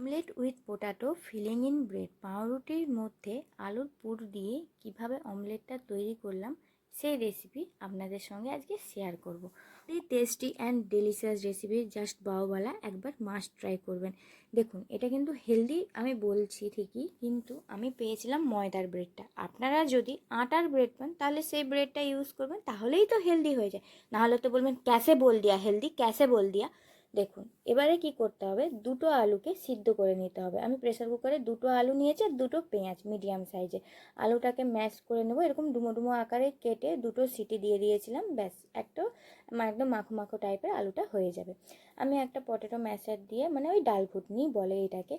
Omelette with potato filling in bread পাউরুটির মধ্যে আলুর পুর দিয়ে কীভাবে অমলেটটা তৈরি করলাম সেই রেসিপি আপনাদের সঙ্গে আজকে শেয়ার করব। এই tasty and delicious recipe just বাওবালা একবার মাস্ট ট্রাই করবেন। দেখুন, এটা কিন্তু হেলদি আমি বলছি ঠিকই, কিন্তু আমি পেয়েছিলাম ময়দার ব্রেডটা। আপনারা যদি আটার ব্রেড পান, তাহলে সেই ব্রেডটা ইউজ করবেন, তাহলেই তো হেলদি হয়ে যায়। নাহলে তো বলবেন ক্যাসে বল দিয়া হেলদি ক্যাসে বল দিয়া। দেখুন, এবারে কি করতে হবে? দুটো আলুকে সিদ্ধ করে নিতে হবে। আমি প্রেসার কুকারে দুটো আলু নিয়েছি আর দুটো পেঁয়াজ মিডিয়াম সাইজে আলুটাকে ম্যাশ করে নেব, এরকম ডুমো ডুমো আকারে কেটে দুটো সিটি দিয়ে দিয়েছিলাম, ব্যাস, একটা মানে একদম মাখো মাখো টাইপের আলুটা হয়ে যাবে। আমি একটা পটেটো ম্যাশার দিয়ে মানে ওই ডাল ঘুটনি বলে এটাকে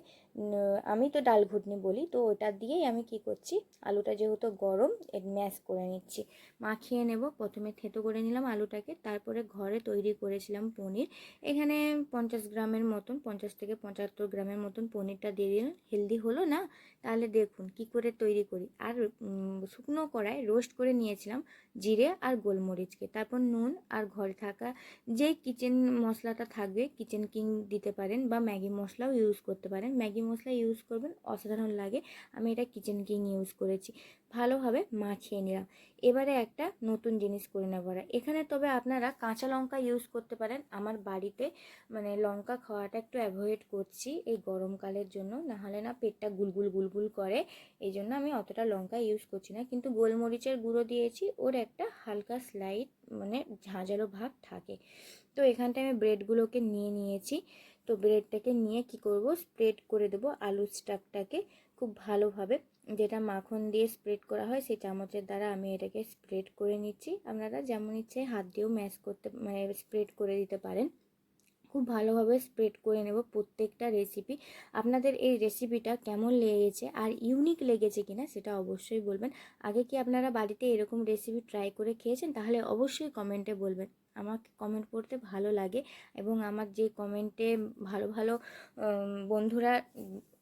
আমি তো ডাল ঘুটনি বলি, তো ওটা দিয়েই আমি কি করছি, আলুটা যেহেতু গরম ম্যাশ করে নিচ্ছি। মাখিয়ে নেব, প্রথমে থেতো করে নিলাম আলুটাকে, তারপরে ঘরে তৈরি করেছিলাম পনির। এখানে পঞ্চাশ গ্রামের মতন, পঞ্চাশ থেকে পঁচাত্তর গ্রামের মতন পনিরটা দিয়ে দিলাম হেলদি হলো না, তাহলে দেখুন কি করে তৈরি করি। আর শুকনো কড়ায় রোস্ট করে নিয়েছিলাম জিরে আর গোলমরিচকে। তারপর নুন আর ঘরে থাকা যে কিচেন মশলাটা থাকবে, কিচেন কিং দিতে পারেন বা ম্যাগি মশলাও ইউজ করতে পারেন। ম্যাগি মশলা ইউজ করবেন, অসাধারণ লাগে। আমি এটা কিচেন কিং ইউজ করেছি। ভালোভাবে মাখিয়ে নিলাম। এবারে একটা নতুন জিনিস করে নেব এখানে তবে আপনারা কাঁচা লঙ্কা ইউজ করতে পারেন। আমার বাড়িতে মানে লঙ্কা খাওয়াটা একটু অ্যাভয়েড করছি এই গরমকালের জন্য। নাহলে না পেটটা গুলগুল গুলগুল করে। এই জন্য আমি অতটা লঙ্কা ইউজ করছি না। কিন্তু গোলমরিচের গুঁড়ো দিয়েছি, ওর একটা হালকা স্লাইড মানে ঝাঁঝালো ভাব থাকে। তো এখানটায় আমি ব্রেডগুলোকে নিয়ে নিয়েছি। তো ব্রেডটাকে নিয়ে কি করব? স্প্রেড করে দেবো আলু স্টাফটাকে খুব ভালোভাবে। যেটা মাখন দিয়ে স্প্রেড করা হয়, সেই চামচের দ্বারা আমি এটাকে স্প্রেড করে নিচ্ছি। আপনারা যেমন ইচ্ছে হাত দিয়েও ম্যাশ করতে মানে স্প্রেড করে দিতে পারেন। খুব ভালোভাবে স্প্রেড করে নেব প্রত্যেকটা রেসিপি আপনাদের এই রেসিপিটা কেমন লেগেছে আর ইউনিক লেগেছে কিনা সেটা অবশ্যই বলবেন। আগে কি আপনারা বাড়িতে এরকম রেসিপি ট্রাই করে খেয়েছেন? তাহলে অবশ্যই কমেন্টে বলবেন। আমাকে কমেন্ট পড়তে ভালো লাগে এবং আমার যে কমেন্টে ভালো ভালো বন্ধুরা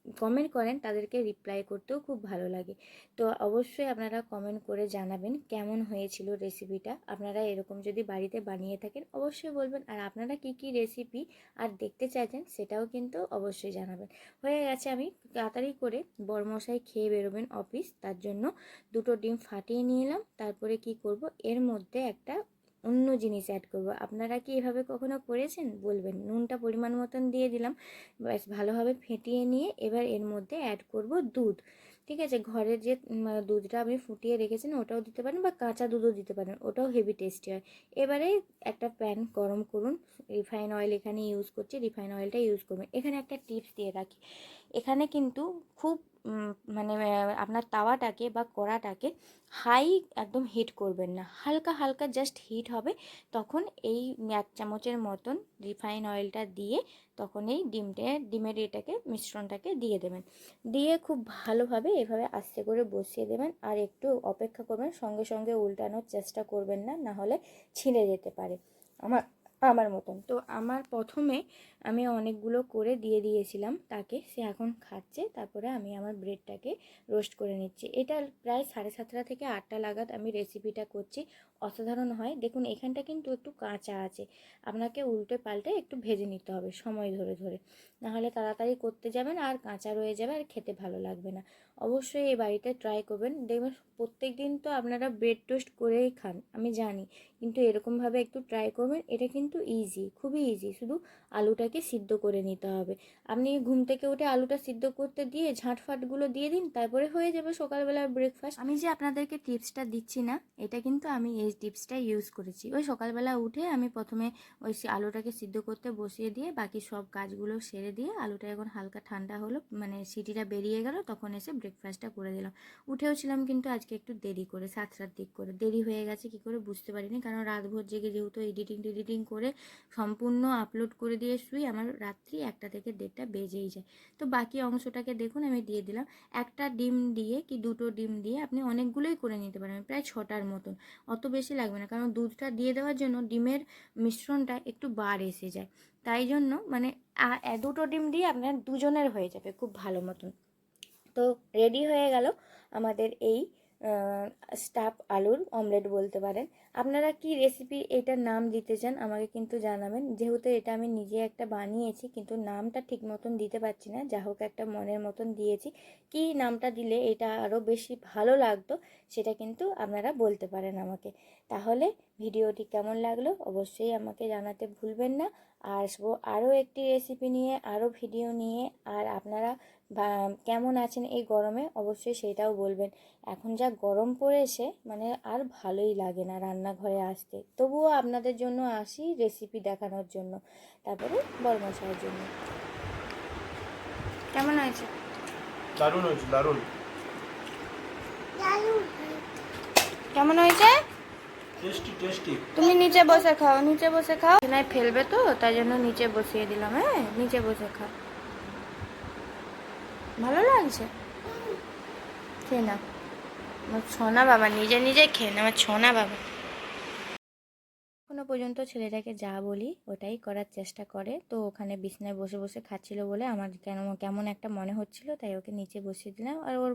কমেন্ট করেন, তাদেরকে রিপ্লাই করতেও খুব ভালো লাগে। তো অবশ্যই আপনারা কমেন্ট করে জানাবেন কেমন হয়েছিল রেসিপিটা আপনারা এরকম যদি বাড়িতে বানিয়ে থাকেন, অবশ্যই বলবেন। আর আপনারা কি কি রেসিপি আর দেখতে চাইছেন, সেটাও কিন্তু অবশ্যই জানাবেন। হয়ে গেছে আমি তাড়াতাড়ি করে বরমশাই খেয়ে বেরোবেন অফিস তার জন্য দুটো ডিম ফাটিয়ে নিয়ে এলাম। তারপরে কি করব? এর মধ্যে একটা অন্য জিনিস অ্যাড করব। আপনারা কি এভাবে কখনো করেছেন? বলবেন। নুনটা পরিমাণ মতন দিয়ে দিলাম। ব্যাস, ভালোভাবে ফেটিয়ে নিয়ে এবার এর মধ্যে অ্যাড করব দুধ। ঠিক আছে? ঘরের যে দুধটা আপনি ফুটিয়ে রেখেছেন, ওটাও দিতে পারেন বা কাঁচা দুধও দিতে পারেন। ওটাও হেভি টেস্টি হয়। এবারে একটা প্যান গরম করুন। রিফাইন অয়েল এখানে ইউজ করছি। রিফাইন অয়েলটা ইউজ করবেন। এখানে একটা টিপস দিয়ে রাখি। এখানে কিন্তু খুব মানে আপনার তাওয়াটাকে বা কড়াটাকে হাই একদম হিট করবেন না। হালকা হালকা জাস্ট হিট হবে। তখন এই এক চামচের মতন রিফাইন অয়েলটা দিয়ে তখন এই ডিমটে, ডিমের এটাকে, মিশ্রণটাকে দিয়ে দেবেন। দিয়ে খুব ভালোভাবে এভাবে আস্তে করে বসিয়ে দেবেন আর একটু অপেক্ষা করবেন। সঙ্গে সঙ্গে উল্টানোর চেষ্টা করবেন না না হলে ছিঁড়ে যেতে পারে। আমার আমার মতন। তো আমার প্রথমে আমি অনেকগুলো করে দিয়ে দিয়েছিলাম তাকে, সে এখন খাচ্ছে, তারপরে আমি আমার ব্রেডটাকে রোস্ট করে নিচ্ছি। এটা প্রায় সাড়ে সাতটা থেকে আটটা লাগাত আমি রেসিপিটা করছি। অসাধারণ হয়। দেখুন, এখানটা কিন্তু একটু কাঁচা আছে। আপনাকে উল্টে পাল্টে একটু ভেজে নিতে হবে সময় ধরে ধরে। নাহলে তাড়াতাড়ি করতে যাবেন আর কাঁচা রয়ে যাবে আর খেতে ভালো লাগবে না। অবশ্যই এই বাড়িতে ট্রাই করবেন। দেখবেন প্রত্যেক দিন তো আপনারা ব্রেড টোস্ট করেই খান, আমি জানি। কিন্তু এরকমভাবে একটু ট্রাই করবেন, এটা কিন্তু ইজি খুবই ইজি শুধু আলুটাকে সিদ্ধ করে নিতে হবে। আপনি ঘুম থেকে উঠে আলুটা সিদ্ধ করতে দিয়ে ঝাঁটফাটগুলো দিয়ে দিন, তারপরে হয়ে যাবে সকালবেলার ব্রেকফাস্ট আমি যে আপনাদেরকে টিপসটা দিচ্ছি না, এটা কিন্তু আমি এই টিপসটা ইউজ করেছি। ওই সকালবেলা উঠে আমি প্রথমে ওই আলুটাকে সিদ্ধ করতে বসিয়ে দিয়ে বাকি সব কাজগুলো সেরে দিয়ে আলুটা এখন হালকা ঠান্ডা হলো মানে সিটিটা বেরিয়ে গেল, তখন এসে ব্রেকফাস্টটা করে দিলাম। উঠেও ছিলাম কিন্তু আজকে একটু দেরি করে, সাতটার দিক করে। দেরি হয়ে গেছে, কি করে বুঝতে পারিনি, কারণ রাতভর জেগে যেহেতু এডিটিং টেডিটিং করে সম্পূর্ণ আপলোড করে দিয়ে শুই, আমার রাত্রি একটা থেকে দেড়টা বেজেই যায়। তো বাকি অংশটাকে দেখুন, আমি দিয়ে দিলাম। একটা ডিম দিয়ে কি দুটো ডিম দিয়ে আপনি অনেকগুলোই করে নিতে পারেন প্রায় ছটার মতন। অত বেশি লাগবে না। কারণ দুধটা দিয়ে দেওয়ার জন্য ডিমের মিশ্রণটা একটু বার এসে যায়। তাই জন্য মানে দুটো ডিম দিয়ে আপনার দুজনের হয়ে যাবে খুব ভালো মতন। তো রেডি হয়ে গেল আমাদের এই স্টাফ আলুর অমলেট বলতে পারেন। আপনারা কি রেসিপি এটার নাম দিতে চান, আমাকে কিন্তু জানাবেন। যেহেতু এটা আমি নিজে একটা বানিয়েছি, কিন্তু নামটা ঠিক মতন দিতে পারছি না। যা হোক একটা মনের মতন দিয়েছি। কি নামটা দিলে এটা আরও বেশি ভালো লাগতো, সেটা কিন্তু আপনারা বলতে পারেন আমাকে। তাহলে ভিডিওটি কেমন লাগল, অবশ্যই আমাকে জানাতে ভুলবেন না। আসব। আরও একটি রেসিপি নিয়ে আরও ভিডিও নিয়ে আর আপনারা কেমন আছেন এই গরমে অবশ্যই সেটাও বলবেন। এখন যা গরম পড়েছে মানে আর ভালোই লাগে না রান্নাঘরে আসতে। তবুও আপনাদের জন্য আসি রেসিপি দেখানোর জন্য। তারপরে বরমশাইয়ের জন্য। কেমন হয়েছে? দারুণ হয়েছে দারুণ। কেমন হয়েছে? টেস্টি টেস্টি তুমি নিচে বসে খাও, নিচে বসে খাও। নাই ফেলবে তো, তাই জন্য নিচে বসিয়ে দিলাম হ্যাঁ? নিচে বসে খাও। ভালো লাগছে? খেয়ে না আমার ছোনা বাবা, নিজে নিজে খেয়ে না আমার ছোনা বাবা। এখনও পর্যন্ত ছেলেটাকে যা বলি ওটাই করার চেষ্টা করে। তো ওখানে বিছনায় বসে বসে খাচ্ছিল বলে আমার কেন, কেমন একটা মনে হচ্ছিল, তাই ওকে নিচে বসিয়ে দিলাম। আর ওর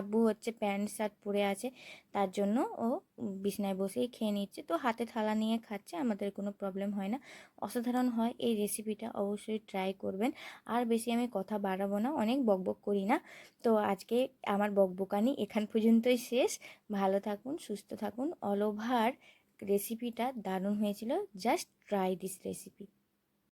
আব্বু হচ্ছে প্যান্ট, শার্ট পরে আছে, তার জন্য ও বিছনায় বসেই খেয়ে নিচ্ছে। তো হাতে থালা নিয়ে খাচ্ছে, আমাদের কোনো প্রবলেম হয় না। অসাধারণ হয় এই রেসিপিটা অবশ্যই ট্রাই করবেন। আর বেশি আমি কথা বাড়াবো না, অনেক বকবক করি না। তো আজকে আমার বকবকানি এখান পর্যন্তই শেষ। ভালো থাকুন, সুস্থ থাকুন অল ওভার রেসিপিটা দারুণ হয়েছিল। Just try this recipe